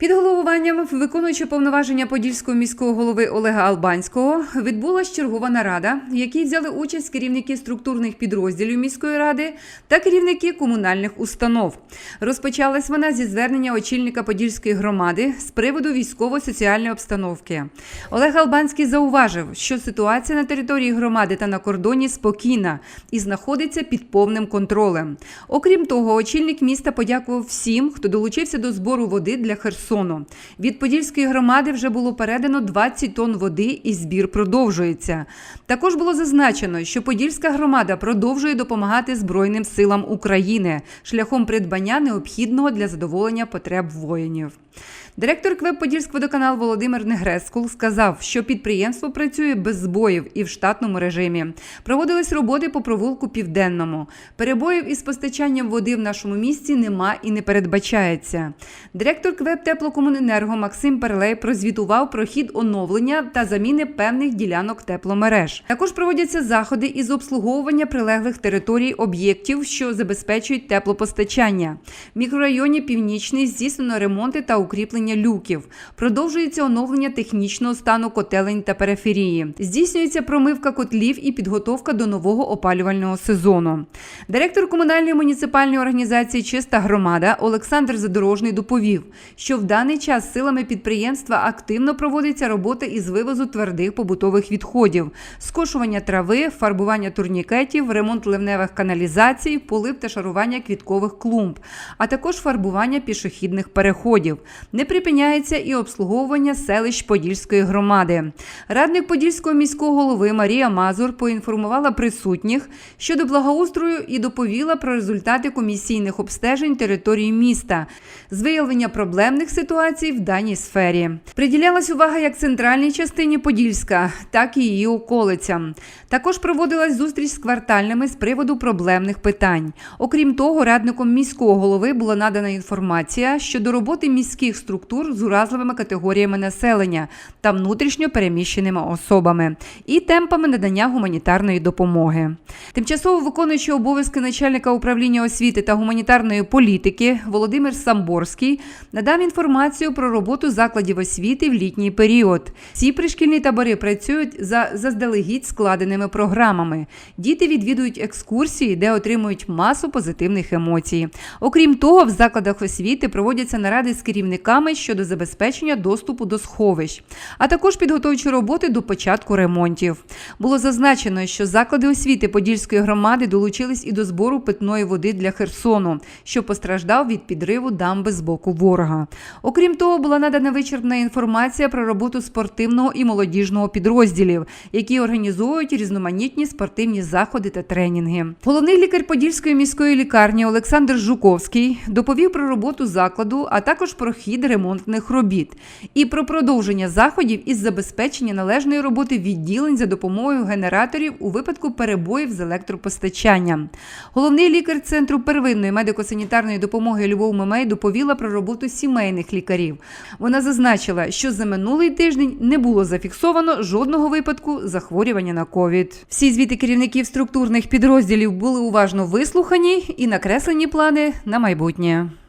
Під головуванням виконуючи повноваження подільського міського голови Олега Албанського відбулася чергова нарада, в якій взяли участь керівники структурних підрозділів міської ради та керівники комунальних установ. Розпочалась вона зі звернення очільника подільської громади з приводу військово-соціальної обстановки. Олег Албанський зауважив, що ситуація на території громади та на кордоні спокійна і знаходиться під повним контролем. Окрім того, очільник міста подякував всім, хто долучився до збору води для Херсону. Від Подільської громади вже було передано 20 тонн води і збір продовжується. Також було зазначено, що Подільська громада продовжує допомагати Збройним силам України шляхом придбання необхідного для задоволення потреб воїнів. Директор КВЕП Подільськводоканал Володимир Негрескул сказав, що підприємство працює без збоїв і в штатному режимі. Проводились роботи по провулку Південному. Перебоїв із постачанням води в нашому місті нема і не передбачається. Директор КВЕП Теплокомуненерго Максим Перлей прозвітував про хід оновлення та заміни певних ділянок тепломереж. Також проводяться заходи із обслуговування прилеглих територій об'єктів, що забезпечують теплопостачання. В мікрорайоні Північний здійснено ремонти та укріплення люків. Продовжується оновлення технічного стану котелень та периферії. Здійснюється промивка котлів і підготовка до нового опалювального сезону. Директор комунальної муніципальної організації Чиста громада Олександр Задорожний доповів, що в даний час силами підприємства активно проводиться робота із вивозу твердих побутових відходів, скошування трави, фарбування турнікетів, ремонт ливневих каналізацій, полив та шарування квіткових клумб, а також фарбування пішохідних переходів. Припиняється і обслуговування селищ Подільської громади. Радник Подільського міського голови Марія Мазур поінформувала присутніх щодо благоустрою і доповіла про результати комісійних обстежень території міста з виявлення проблемних ситуацій в даній сфері. Приділялась увага як центральній частині Подільська, так і її околицям. Також проводилась зустріч з квартальними з приводу проблемних питань. Окрім того, радником міського голови була надана інформація щодо роботи міських структур з уразливими категоріями населення та внутрішньо переміщеними особами і темпами надання гуманітарної допомоги. Тимчасово виконуючий обов'язки начальника управління освіти та гуманітарної політики Володимир Самборський надав інформацію про роботу закладів освіти в літній період. Ці пришкільні табори працюють за заздалегідь складеними програмами. Діти відвідують екскурсії, де отримують масу позитивних емоцій. Окрім того, в закладах освіти проводяться наради з керівниками щодо забезпечення доступу до сховищ, а також підготовчі роботи до початку ремонтів. Було зазначено, що заклади освіти Подільської громади долучились і до збору питної води для Херсону, що постраждав від підриву дамби з боку ворога. Окрім того, була надана вичерпна інформація про роботу спортивного і молодіжного підрозділів, які організовують різноманітні спортивні заходи та тренінги. Головний лікар Подільської міської лікарні Олександр Жуковський доповів про роботу закладу, а також про хід ремонтних робіт і про продовження заходів із забезпечення належної роботи відділень за допомогою генераторів у випадку перебоїв з електропостачанням. Головний лікар центру первинної медико-санітарної допомоги Любов Мемей доповіла про роботу сімейних лікарів. Вона зазначила, що за минулий тиждень не було зафіксовано жодного випадку захворювання на ковід. Всі звіти керівників структурних підрозділів були уважно вислухані і накреслені плани на майбутнє.